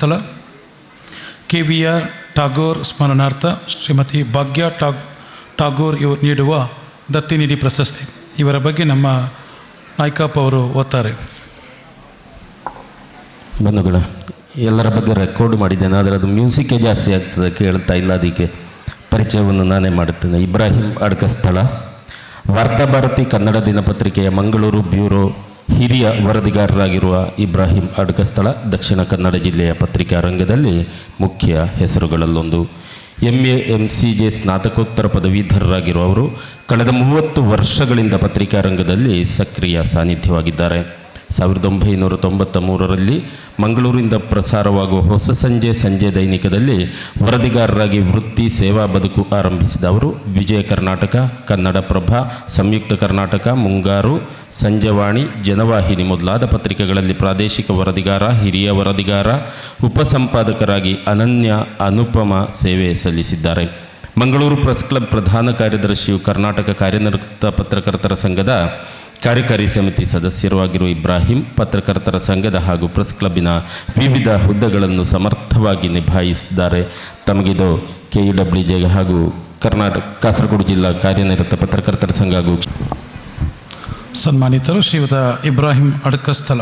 Adkasthala K V R Tagore ಸ್ಮರಣಾರ್ಥ ಶ್ರೀಮತಿ ಭಾಗ್ಯ tag, Tagore ಇವರು ನೀಡುವ ದತ್ತಿ ನೀಡಿ ಪ್ರಶಸ್ತಿ. ಇವರ ಬಗ್ಗೆ ನಮ್ಮ ನಾಯ್ಕಪ್ಪ ಅವರು ಓದ್ತಾರೆ. ಬಂಧುಗಳ, ಎಲ್ಲರ ಬಗ್ಗೆ ರೆಕಾರ್ಡ್ ಮಾಡಿದ್ದೇನೆ, ಆದರೆ ಅದು ಮ್ಯೂಸಿಕ್ಕೇ ಜಾಸ್ತಿ ಆಗ್ತದೆ ಕೇಳ್ತಾ ಇಲ್ಲ, ಅದಕ್ಕೆ ಪರಿಚಯವನ್ನು ನಾನೇ ಮಾಡುತ್ತೇನೆ. ಇಬ್ರಾಹಿಂ ಅಡ್ಕಸ್ಥಳ ವಾರ್ತಾಭಾರತಿ ಕನ್ನಡ ದಿನಪತ್ರಿಕೆಯ ಮಂಗಳೂರು ಬ್ಯೂರೋ ಹಿರಿಯ ವರದಿಗಾರರಾಗಿರುವ ಇಬ್ರಾಹಿಂ ಅಡ್ಕಸ್ಥಳ ದಕ್ಷಿಣ ಕನ್ನಡ ಜಿಲ್ಲೆಯ ಪತ್ರಿಕಾ ರಂಗದಲ್ಲಿ ಮುಖ್ಯ ಹೆಸರುಗಳಲ್ಲೊಂದು. M A M C J ಸ್ನಾತಕೋತ್ತರ ಪದವೀಧರರಾಗಿರುವ ಅವರು ಕಳೆದ ಮೂವತ್ತು ವರ್ಷಗಳಿಂದ ಪತ್ರಿಕಾ ರಂಗದಲ್ಲಿ ಸಕ್ರಿಯ ಸಾನ್ನಿಧ್ಯವಾಗಿದ್ದಾರೆ. ಸಾವಿರದ ಒಂಬೈನೂರ ತೊಂಬತ್ತ ಮೂರರಲ್ಲಿ ಮಂಗಳೂರಿಂದ ಪ್ರಸಾರವಾಗುವ ಹೊಸ ಸಂಜೆ ಸಂಜೆ ದೈನಿಕದಲ್ಲಿ ವರದಿಗಾರರಾಗಿ ವೃತ್ತಿ ಸೇವಾ ಬದುಕು ಆರಂಭಿಸಿದ ಅವರು ವಿಜಯ ಕರ್ನಾಟಕ, ಕನ್ನಡಪ್ರಭ, ಸಂಯುಕ್ತ ಕರ್ನಾಟಕ, ಮುಂಗಾರು, ಸಂಜೆವಾಣಿ, ಜನವಾಹಿನಿ ಮೊದಲಾದ ಪತ್ರಿಕೆಗಳಲ್ಲಿ ಪ್ರಾದೇಶಿಕ ವರದಿಗಾರ, ಹಿರಿಯ ವರದಿಗಾರ, ಉಪಸಂಪಾದಕರಾಗಿ ಅನನ್ಯ, ಅನುಪಮ ಸೇವೆ ಸಲ್ಲಿಸಿದ್ದಾರೆ. ಮಂಗಳೂರು ಪ್ರೆಸ್ ಕ್ಲಬ್ ಪ್ರಧಾನ ಕಾರ್ಯದರ್ಶಿಯು ಕರ್ನಾಟಕ ಕಾರ್ಯನಿರತ ಪತ್ರಕರ್ತರ ಸಂಘದ ಕಾರ್ಯಕಾರಿ ಸಮಿತಿ ಸದಸ್ಯರು ಆಗಿರುವ ಇಬ್ರಾಹಿಂ, ಪತ್ರಕರ್ತರ ಸಂಘದ ಹಾಗೂ ಪ್ರೆಸ್ ಕ್ಲಬ್ಬಿನ ವಿವಿಧ ಹುದ್ದೆಗಳನ್ನು ಸಮರ್ಥವಾಗಿ ನಿಭಾಯಿಸಿದ್ದಾರೆ. ತಮಗಿದು ಕೆ ಯು ಡಬ್ಲ್ಯೂ ಜೆ ಹಾಗೂ ಕರ್ನಾಟಕ ಕಾಸರಗೋಡು ಜಿಲ್ಲಾ ಕಾರ್ಯನಿರತ ಪತ್ರಕರ್ತರ ಸಂಘ ಹಾಗೂ ಸನ್ಮಾನಿತರು ಶ್ರೀಯುತ ಇಬ್ರಾಹಿಂ ಅಡ್ಕಸ್ಥಳ